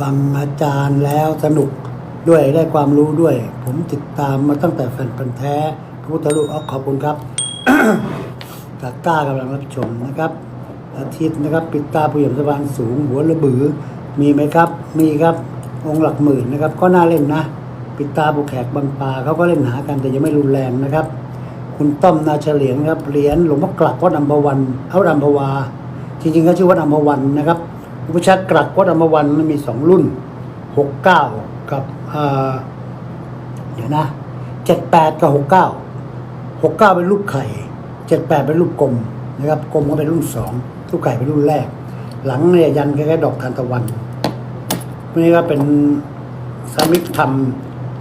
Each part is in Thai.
ฟังอาจารย์แล้วสนุกด้วยได้ความรู้ด้วย ผมติดตามมาตั้งแต่แฟนพันธ์แท้พระพุทธรูปเอขอบคุณครับตาก้ากำลังรับชมนะครับ อาทิตย์นะครับ ปิดตาผู้หญิงสะพานสูง หัวระบือ มีไหมครับ มีครับองค์หลักหมื่นนะครับ ก็น่าเล่นนะ ปิดตาบุแขกบางปลาเขาก็เล่นหากันแต่ยังไม่รุนแรงนะครับ คุณต้อมนาเฉลียงครับเหรียญหลวงพ่อกลักวัดอัมพวันเอาอัมพวา จริงๆก็ชื่อวัดอัมพวันนะครับ อุปชฌากลักวัดอมวันมันมีสองรุ่นหกเก้ากับเดี๋ยวนะเจ็ดแปดกับหกเก้าหกเก้าเป็นรูปไข่เจ็ดแปดเป็นรูปกลมนะครับกลมก็เป็นรุ่นสองรูปไข่เป็นรุ่นแรก หลังเนี่ยยันคล้ายๆดอกทานตะวันนี่ก็เป็นสามิกธรรม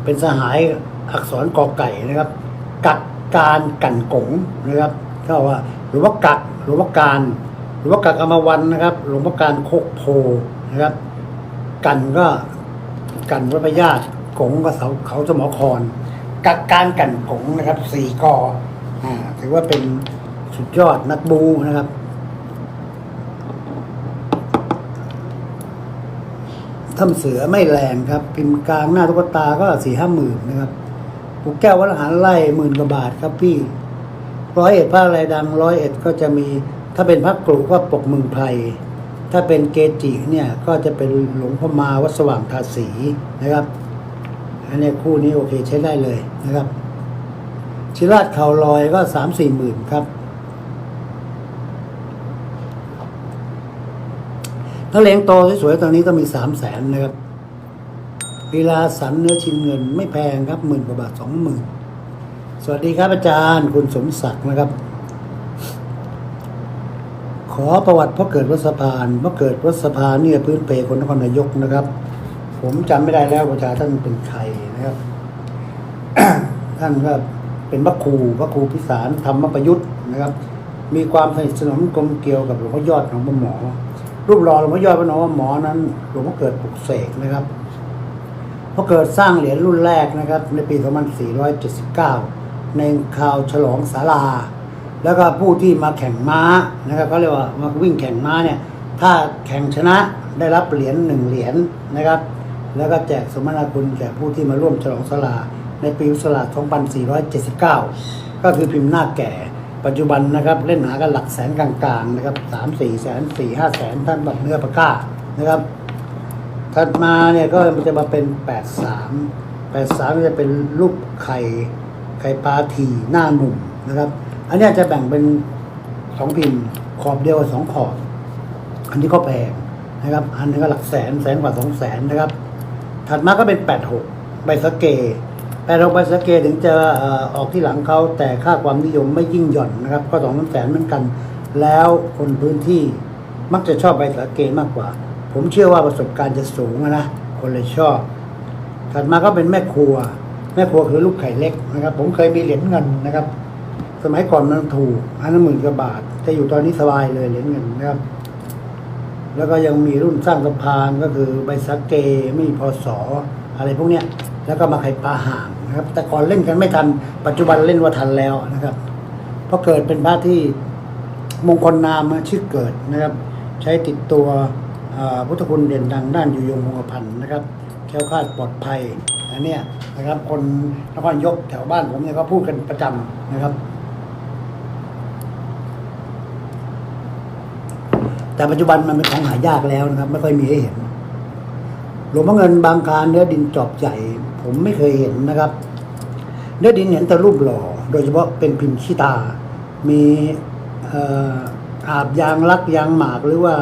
เป็นสหายอักษรกอไก่นะครับ กักการกันกงนะครับก็ว่าหรือว่ากักหรือว่าการ หรือว่ากักอมวันนะครับ หลวงพ่อการโคกโพนะครับ กันก็กันวัดพระญาติกงก็เสาเขาสมอคอนกักการกันกงนะครับสี่กออ่าถือว่าเป็นสุดยอดนักบูนะครับถ้ำเสือไม่แรงครับ พิมพ์กลางหน้าตุ๊กตาก็สี่ห้าหมื่นนะครับปูแก้ววัดหารไล่หมื่นกว่าบาทครับพี่ร้อยเอ็ดพระอะไรดังร้อยเอ็ดก็จะมี ถ้าเป็นพระกรุก็ปกเมืองไพรถ้าเป็นเกจิเนี่ยก็จะเป็นหลวงพ่อมาวัดสว่างทาสีนะครับ อันนี้คู่นี้โอเคใช้ได้เลยนะครับ ชิราชเขาลอยก็สามสี่หมื่นครับถ้าเลงโตสวยๆตอนนี้ต้องมีสามแสนนะครับลีลาสันเนื้อชิ้นเงินไม่แพงครับหมื่นกว่าบาทสองหมื่นสวัสดีครับอาจารย์ คุณสมศักดิ์นะครับ อประวัติพ่อเกิดวัดสะพานพ่อเกิดวัดสะพานเนี่ยพื้นเพคนนครนายกนะครับ ผมจำไม่ได้แล้วประชาท่านเป็นใครนะครับ ท่านก็เป็นพระครูพระครูพิสารธรรมประยุทธ์นะครับ มีความสนิทสนมกลมเกลียวกับหลวงพ่อยอดของพระหมอ รูปหล่อหลวงพ่อยอดพระนองหมอนั้นหลวงพ่อเกิดปลุกเสกนะครับพอเกิดสร้างเหรียญรุ่นแรกนะครับ ในปี 2479 ในข่าวฉลองศาลา แล้วก็ผู้ที่มาแข่งม้านะครับเขาเรียกว่ามาวิ่งแข่งม้าเนี่ยถ้าแข่งชนะได้รับเหรียญหนึ่งเหรียญนะครับ แล้วก็แจกสมนาคุณแก่ผู้ที่มาร่วมฉลองศาลาในปีพุทธศักราช2479 ก็คือพิมพ์หน้าแก่ปัจจุบันนะครับเล่นหากันหลักแสนกลางๆนะครับสามสี่แสนสี่ห้าแสนท่านบัตรเนื้อปากกานะครับถัดมาเนี่ยก็มันจะมาเป็นแปดสามแปดสามจะเป็นรูปไข่ไข่ปลาทีหน้าหนุ่มนะครับ อันนี้จะแบ่งเป็นสองพิมพ์ ขอบเดียวสองขอบ อันนี้ก็แพงนะครับ อันนี้ก็หลักแสนแสนกว่าสองแสนนะครับ ถัดมาก็เป็นแปดหกใบสะเกแปดหกใบสะเกถึงจะออกที่หลังเขาแต่ค่าความนิยมไม่ยิ่งหย่อนนะครับ ก็สองแสนเหมือนกัน แล้วคนพื้นที่มักจะชอบใบสะเกมากกว่า ผมเชื่อว่าประสบการณ์จะสูงนะคนเลยชอบ ถัดมาก็เป็นแม่ครัว แม่ครัวคือลูกไข่เล็กนะครับ ผมเคยมีเหรียญเงินนะครับ สมัยก่อนมันถูกอันละหมื่นกว่าบาทแต่อยู่ตอนนี้สบายเลยเหรียญเงินนะครับ แล้วก็ยังมีรุ่นสร้างสะพานก็คือใบสะเกไม่มีพศอะไรพวกเนี้ย แล้วก็มาไข่ปลาห่างนะครับ แต่ก่อนเล่นกันไม่ทัน ปัจจุบันเล่นว่าทันแล้วนะครับเพราะเกิดเป็นพระที่มงคลนามชื่อเกิดนะครับ ใช้ติดตัวพุทธคุณเด่นดังด้านอยู่ยงคงกระพันนะครับแคล้วคลาดปลอดภัยอันนี้นะครับ คนนครยกแถวบ้านผมเนี่ยก็พูดกันประจำนะครับ แต่ปัจจุบันมันเป็นของหายากแล้วนะครับ ไม่ค่อยมีให้เห็น หลวงพ่อเงินบางคารเนื้อดินจอบใหญ่ ผมไม่เคยเห็นนะครับ เนื้อดินเห็นแต่รูปหล่อ โดยเฉพาะเป็นพิมพ์ขี้ตา มีเอ่ออาบยางลักยางหมากหรือว่า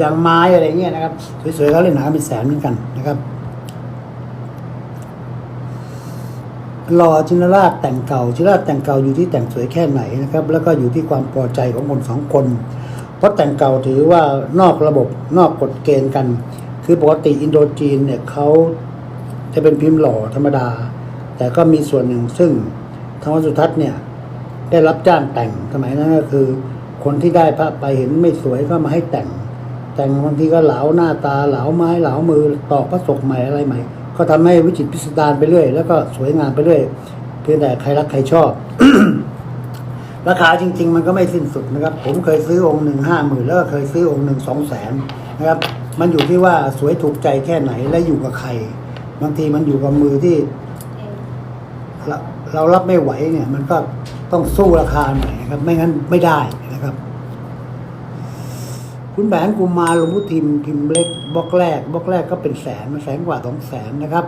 ยางไม้อะไรเงี้ยนะครับ สวยๆเขาเล่นหาเป็นแสนเหมือนกันนะครับหล่อชินราชแต่งเก่าชินราชแต่งเก่าอยู่ที่แต่งสวยแค่ไหนนะครับ แล้วก็อยู่ที่ความพอใจของคนสองคน เพราะแต่งเก่าถือว่านอกระบบนอกกฎเกณฑ์กัน คือปกติอินโดจีนเนี่ยเขาจะเป็นพิมพ์หล่อธรรมดา แต่ก็มีส่วนหนึ่งซึ่งธรรมสุทัศน์เนี่ยได้รับจ้างแต่งสมัยนั้นก็คือ คนที่ได้พระไปเห็นไม่สวยก็มาให้แต่ง แต่งบางทีก็เหลาหน้าตาเหลาไม้เหลามือตอกพระศกใหม่อะไรใหม่ ก็ทำให้วิจิตรพิสดารไปเรื่อย แล้วก็สวยงามไปเรื่อยเพียงแต่ใครรักใครชอบ ราคาจริง ๆ มันก็ไม่สิ้นสุดนะครับ ผมเคยซื้อองค์หนึ่งห้าหมื่นแล้วก็เคยซื้อองค์หนึ่งสองแสนนะครับ มันอยู่ที่ว่าสวยถูกใจแค่ไหนและอยู่กับใคร บางทีมันอยู่กับมือที่ เราเรารับไม่ไหวเนี่ย มันก็ต้องสู้ราคาหน่อยนะครับ ไม่งั้นไม่ได้นะครับ คุณแผนกุมารหลวงพุทิมพิมพ์เล็กบล็อกแรกบล็อกแรกก็เป็นแสนมาแสนกว่าสองแสนนะครับ